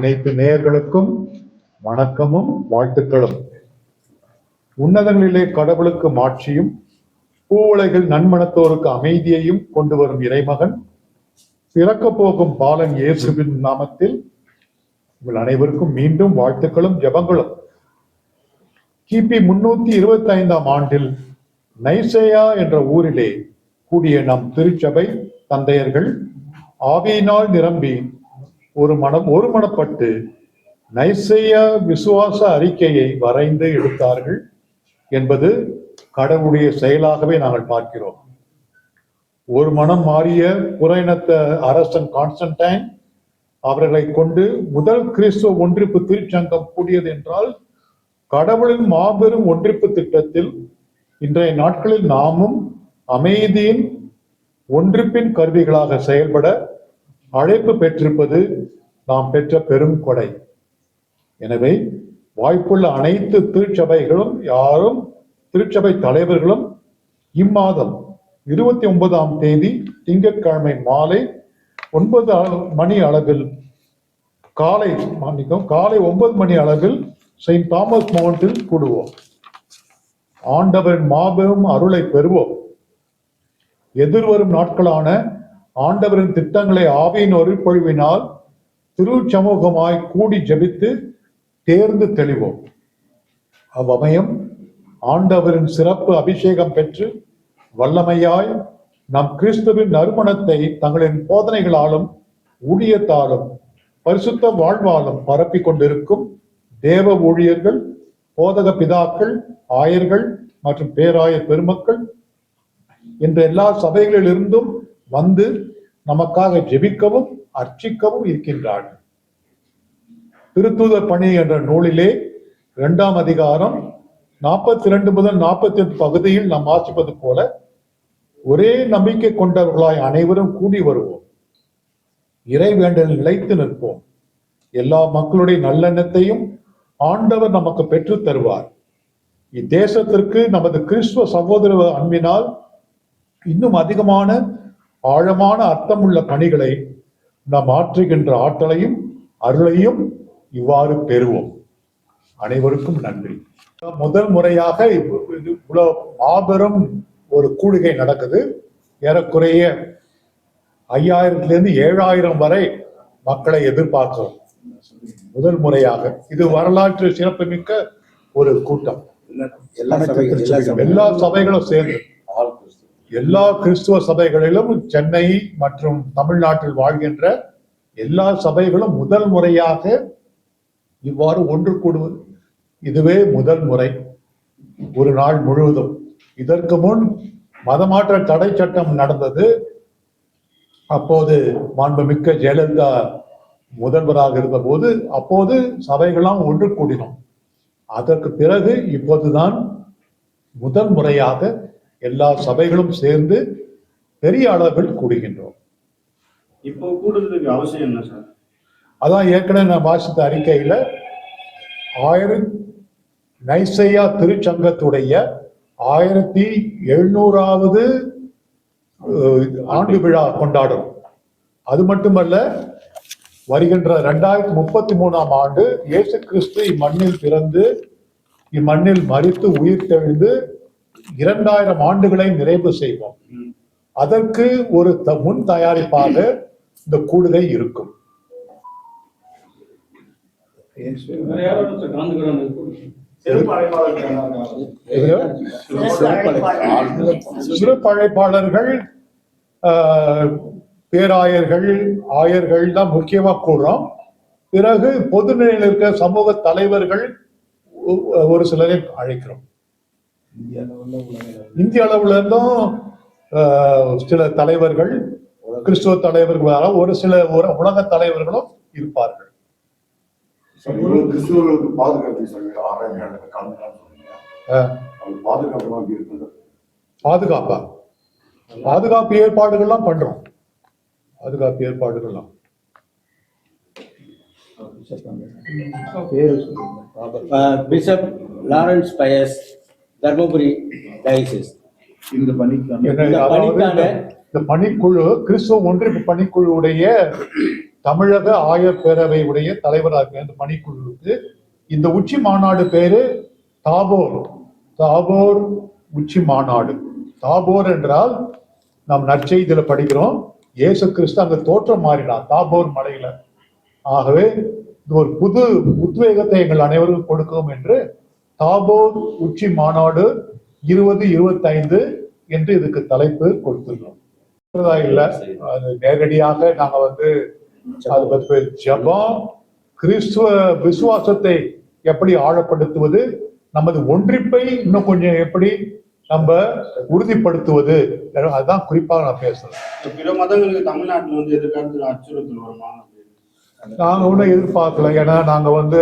அனைத்து நேயர்களுக்கும் வணக்கமும் வாழ்த்துக்களும். உன்னதங்களிலே கடவுளுக்கு மாட்சியும் பூவுலகில் நன்மணத்தோருக்கு அமைதியையும் கொண்டு வரும் இறைமகன் பிறக்க போகும் பாலன் இயேசுவின் நாமத்தில் உங்கள் அனைவருக்கும் மீண்டும் வாழ்த்துக்களும் ஜபங்களும். கிபி முன்னூத்தி இருபத்தி ஐந்தாம் ஆண்டில் நைசேயா என்ற ஊரிலே கூடிய நம் திருச்சபை தந்தையர்கள் ஆவியினால் நிரம்பி ஒரு மனம் ஒருமனப்பட்டு நைசையா விசுவாச அறிக்கையை வரைந்து எடுத்தார்கள் என்பது கடவுளுடைய செயலாகவே நாங்கள் பார்க்கிறோம். ஒரு மனம் மாறிய புறையினத்த அரசன் கான்ஸ்டன்டைன் அவர்களை கொண்டு முதல் கிறிஸ்துவ ஒன்றிப்பு திருச்சங்கம் கூடியது என்றால் கடவுளின் மாபெரும் ஒன்றிப்பு திட்டத்தில் இன்றைய நாட்களில் நாமும் அமைதியின் ஒன்றிப்பின் கருவிகளாக செயல்பட அழைப்பு பெற்றிருப்பது நாம் பெற்ற பெரும் கொடை. எனவே வாய்ப்புள்ள அனைத்து திருச்சபைகளும் யாரும் திருச்சபை தலைவர்களும் இம்மாதம் இருபத்தி ஒன்பதாம் தேதி திங்கட்கிழமை மாலை ஒன்பது மணி அளவில் காலை மன்னிக்கும் காலை ஒன்பது மணி அளவில் செயின்ட் தாமஸ் மவுண்டில் கூடுவோம். ஆண்டவரின் மாபெரும் அருளை பெறுவோம். எதிர்வரும் நாட்களான ஆண்டவரின் திட்டங்களை ஆவியின் ஒருப்பொழிவினால் திருச்சமூகமாய் கூடி ஜெபித்து தேர்ந்து தெளிவோம். அவ்வமயம் ஆண்டவரின் சிறப்பு அபிஷேகம் பெற்று வல்லமையாய் நம் கிறிஸ்துவின் நறுமணத்தை தங்களின் போதனைகளாலும் ஊழியத்தாலும் பரிசுத்த வாழ்வாலும் பரப்பிக் கொண்டிருக்கும் தேவ ஊழியர்கள் போதக பிதாக்கள் ஆயர்கள் மற்றும் பேராயர் பெருமக்கள் என்ற எல்லா சபைகளிலிருந்தும் வந்து நமக்காக ஜெபிக்கவும் அர்ச்சிக்கவும் இருக்கின்றார்கள் திருத்தூதர் பணி என்ற நூலிலே இரண்டாம் அதிகாரம் நாற்பத்தி இரண்டு முதல் நாற்பத்தி எட்டு பகுதியில் நாம் வாசிப்பது போல ஒரே நம்பிக்கை கொண்டவர்களாய் அனைவரும் கூடி வருவோம். இறை வேண்டலில் நிலைத்து நிற்போம். எல்லா மக்களுடைய நல்லெண்ணத்தையும் ஆண்டவர் நமக்கு பெற்று தருவார். இத்தேசத்திற்கு நமது கிறிஸ்துவ சகோதர அன்பினால் இன்னும் அதிகமான ஆழமான அர்த்தமுள்ள பணிகளை நாம் ஆற்றுகின்ற ஆற்றலையும் அருளையும் இவ்வாறு பெறுவோம். அனைவருக்கும் நன்றி. முதல் முறையாக இவ்வ- இது இவ்வளவு மாபெரும் ஒரு கூடுகை நடக்குது. ஏறக்குறைய ஐயாயிரத்திலிருந்து ஏழாயிரம் வரை மக்களை எதிர்பார்க்கிறோம். முதல் முறையாக. இது வரலாற்று சிறப்புமிக்க ஒரு கூட்டம். எல்லா சபைகளும் சேர்ந்து. எல்லா கிறிஸ்துவ சபைகளிலும் சென்னை மற்றும் தமிழ்நாட்டில் வாழ்கின்ற எல்லா சபைகளும் முதல் முறையாக இவ்வாறு ஒன்று கூடுவது இதுவே முதல் முறை. ஒரு நாள் முழுவதும். இதற்கு முன் மதமாற்ற தடை சட்டம் நடந்தது. அப்போது மாண்புமிக்க ஜெயலலிதா முதல்வராக இருந்தபோது அப்போது சபைகளாம் ஒன்று கூடினோம். அதற்கு பிறகு இப்போதுதான் முதல் முறையாக எல்லா சபைகளும் சேர்ந்து பெரிய அளவில் கூடுகின்றோம். இப்போ கூடுறதுக்கு அவசியம் என்ன சார்? அதான் ஏற்கனவே நான் வாசித்த அறிக்கையில ஆயிரம் நைசையா திருச்சங்கத்துடைய ஆயிரத்தி எழுநூறாவது ஆண்டு விழா கொண்டாடும். அது மட்டுமல்ல வருகின்ற ரெண்டாயிரத்தி முப்பத்தி மூணாம் ஆண்டு இயேசு கிறிஸ்து இம்மண்ணில் பிறந்து இம்மண்ணில் மரித்து உயிர் தெழுந்து இரண்டாயிரம் ஆண்டுகளை நிறைவு செய்வோம். அதற்கு ஒரு முன் தயாரிப்பாக இந்த கூடுகை இருக்கும். வேற ஆஹ், பேராயர்கள் ஆயர்கள் தான் முக்கியமா கூடுறோம் பிறகு பொதுநிலையில் இருக்க இருக்கிற சமூக தலைவர்கள் ஒரு சிலரை அழைக்கிறோம். இந்திய அளவுல இருந்தும் ஆஹ், சில தலைவர்கள் கிறிஸ்துவ தலைவர்கள் வர ஒரு சில உலக தலைவர்களும் இருப்பார்கள். கிறிஸ்துவர்களுக்கு பாதுகாப்பு பாதுகாப்பா? பாதுகாப்பு ஏற்பாடுகள்லாம் பண்றோம். பாதுகாப்பு ஏற்பாடுகள்லாம். Bishop Lawrence Pius Dharmapuri diocese இந்த பணிக்கான இந்த பணிக்குழு கிறிஸ்துவ ஒன்றிப்பு பணிக்குழுவுடைய தமிழக ஆயர் பேரவையுடைய தலைவராக இந்த பணிக்குழுவுக்கு இந்த உச்சி மாநாடு பேரு தாபோர். தாபோர் உச்சி மாநாடு. தாபோர் என்றால் நாம் நற்செய்தியில படிக்கிறோம். இயேசு கிறிஸ்து அங்க தோற்றம் மாறினார் தாபோர் மலையில. ஆகவே இது ஒரு புது உத்வேகத்தை எங்கள் அனைவருக்கும் கொடுக்கும் என்று தாபோர் உச்சி மாநாடு இருபது இருபத்தைந்து என்று இதுக்கு தலைப்பு கொடுத்துள்ளோம் இருக்கிறதா இல்ல? அது நேரடியாக நாங்க வந்து அது பற்றி ஜெபம் கிறிஸ்துவ விசுவாசத்தை எப்படி ஆழப்படுத்துவது நமது ஒன்றிப்பை இன்னும் கொஞ்சம் எப்படி நம்ம உறுதிப்படுத்துவது அதுதான் குறிப்பாக நான் பேசுறேன். பிற மதங்களுக்கு தமிழ்நாட்டுல வந்து எதிர்காலத்துல அச்சுறுத்தல் வருமா அப்படின்னு. நாங்க ஒன்றும் எதிர்பார்க்கல. ஏன்னா நாங்க வந்து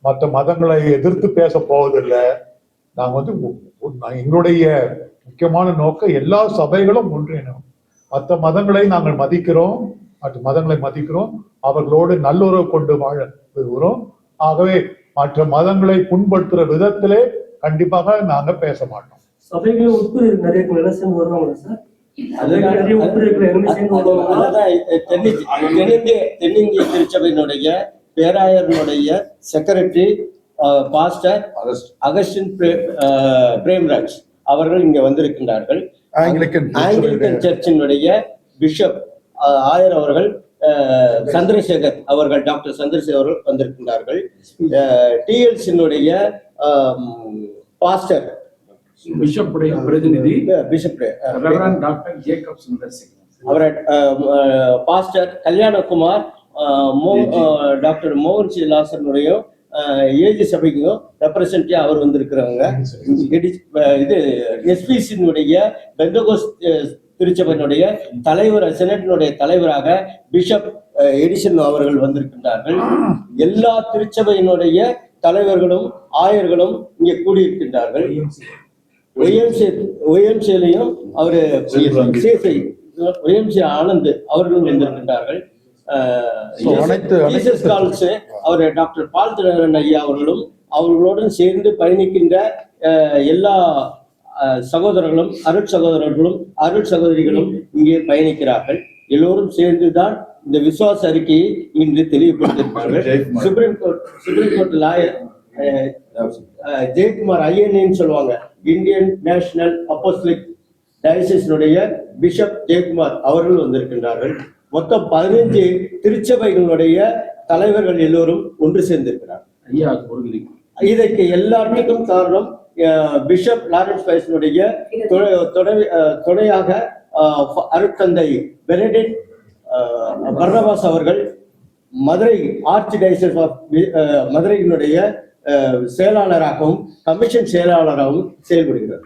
மற்ற மதங்களை எதிர்த்து பேச போவதில்லை. நாங்க வந்து எங்களுடைய முக்கியமான நோக்கம் எல்லா சபைகளும் ஒன்றிணும் மற்ற மதங்களை நாங்கள் மதிக்கிறோம். மற்ற மதங்களை மதிக்கிறோம். அவர்களோடு நல்லுறவு கொண்டு வாழ விரும்புகிறோம். ஆகவே மற்ற மதங்களை புண்படுத்துற விதத்திலே கண்டிப்பாக நாங்க பேச மாட்டோம். சபைகளை உட்பிரிவு நிறைய சார்? தென்னிந்திய திருச்சபையினுடைய பேராயர்னுடைய செக்ரட்டரி பாஸ்டர் அகஸ்டின் பிரேம்ராஜ் அவர்கள் இங்க வந்திருக்கின்றார்கள். ஆங்கிலிக்கன் சர்ச்சினுடைய பிஷப் ஆயர் அவர்கள் சந்திரசேகர் அவர்கள் டாக்டர் சந்திரசேகர் அவர்கள் வந்திருக்கின்றார்கள். டிஎல்சியினுடைய பாஸ்டர் பிஷப் உடைய பிரதிநிதி bishop doctor Jacob Sundar Singh அவரை பாஸ்டர் கல்யாணகுமார் மோ டாக்டர் மோகன் சி லாசனுடைய ஏஜி சபைக்கும் ரெப்ரசன்டிவா அவர் வந்திருக்கிறவங்க இது எஸ்பிசியினுடைய பெந்தகோஸ் திருச்சபையினுடைய தலைவர் செனட்டினுடைய தலைவராக பிஷப் எடிசன் அவர்கள் வந்திருக்கின்றார்கள். எல்லா திருச்சபையினுடைய தலைவர்களும் ஆயர்களும் இங்கே கூடியிருக்கின்றார்கள். ஒய்எம்சி. ஒய்எம்சியிலையும் அவரு ஒய்எம்சி ஆனந்த் அவர்களும் வந்திருக்கின்றார்கள். கால்ஸ் அவர் டாக்டர் பால் தினகரன் ஐயா அவர்களும் அவர்களுடன் சேர்ந்து பயணிக்கின்ற எல்லா சகோதரர்களும் அருட் சகோதரர்களும் அருட் சகோதரிகளும் இங்கே பயணிக்கிறார்கள். எல்லோரும் சேர்ந்துதான் இந்த விசுவாச அறிக்கையை இன்று தெளிவுபடுத்தியிருப்பார்கள் supreme court supreme court lawyer Jayakumar ஐஎன்ஏன்னு சொல்லுவாங்க. இந்தியன் நேஷனல் அப்போஸ்லிக் டயசிஸினுடைய பிஷப் ஜெயக்குமார் அவர்கள் வந்திருக்கின்றார்கள். மொத்தம் பதினைஞ்சு திருச்சபைகளுடைய தலைவர்கள் எல்லோரும் ஒன்று சேர்ந்திருக்கிறார். ஐயா இதற்கு எல்லாத்துக்கும் காரணம் பிஷப் லாரன்ஸ் அஹ், துணையாக அருட்தந்தை பெனடிட் பர்னபாஸ் அவர்கள் மதுரை ஆர்ச் டைசஸ் ஆஃப் மதுரையினுடைய செயலாளராகவும் கமிஷன் செயலாளராகவும் செயல்படுகிறார்.